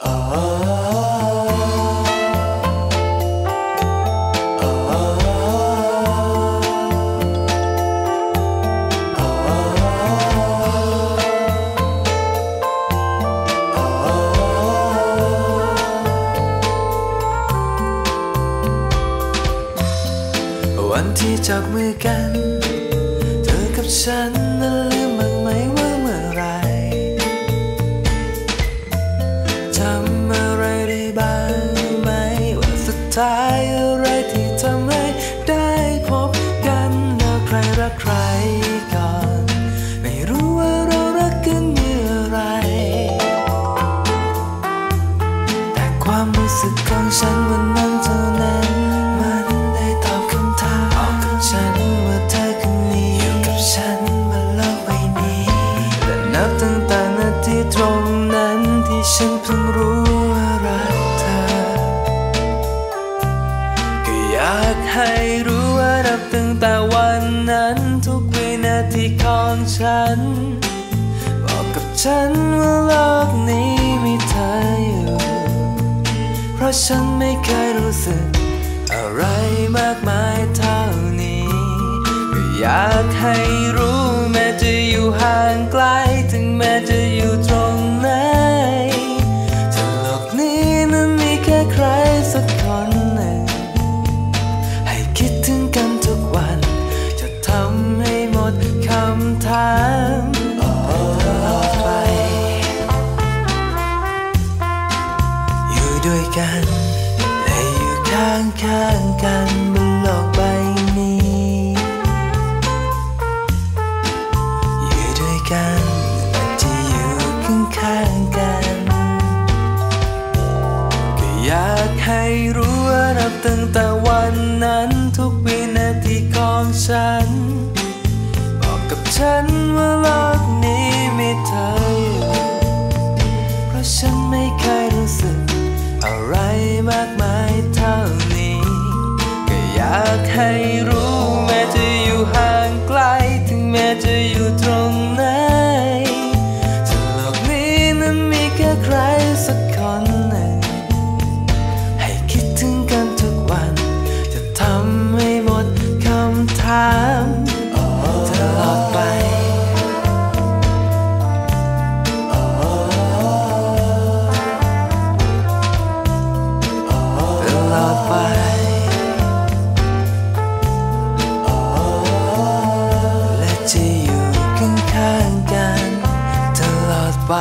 วันที่จับมือกัน เธอกับฉัน ท้ายอะไรที่ทำให้ได้พบกันแล้วใครรักใครก่อน ไม่รู้ว่าเรารักกันเมื่อไร แต่ความรู้สึกของฉันวันนั้นเท่านั้น มันได้ตอบคำถามของฉันว่าเธอคนนี้อยู่กับฉันบนโลกใบนี้และนับตั้งแต่นาทีตรงนั้นที่ฉันเพิ่งรู้ ให้รู้ว่านับตั้งแต่วันนั้น ทุกวินาทีของฉัน บอกกับฉันว่าโลกนี้มีเธออยู่ เพราะฉันไม่เคยรู้สึก อะไรมากมายเท่านี้อยากให้ ข้างข้างๆกันบนโลกใบนี้ อยู่ด้วยกันจะอยู่ข้างข้างๆกัน ก็อยากให้รู้ว่านับตั้งแต่วันนั้นทุกวินาทีของฉัน บอกกับฉันว่าโลกนี้ ให้รู้แม้จะอยู่ห่างไกล ถึงแม้จะอยู่ตรงไหนถ้าโลกนี้นั้นมีแค่ใครสักคน ที่อยู่ข้างๆกันตลอดไป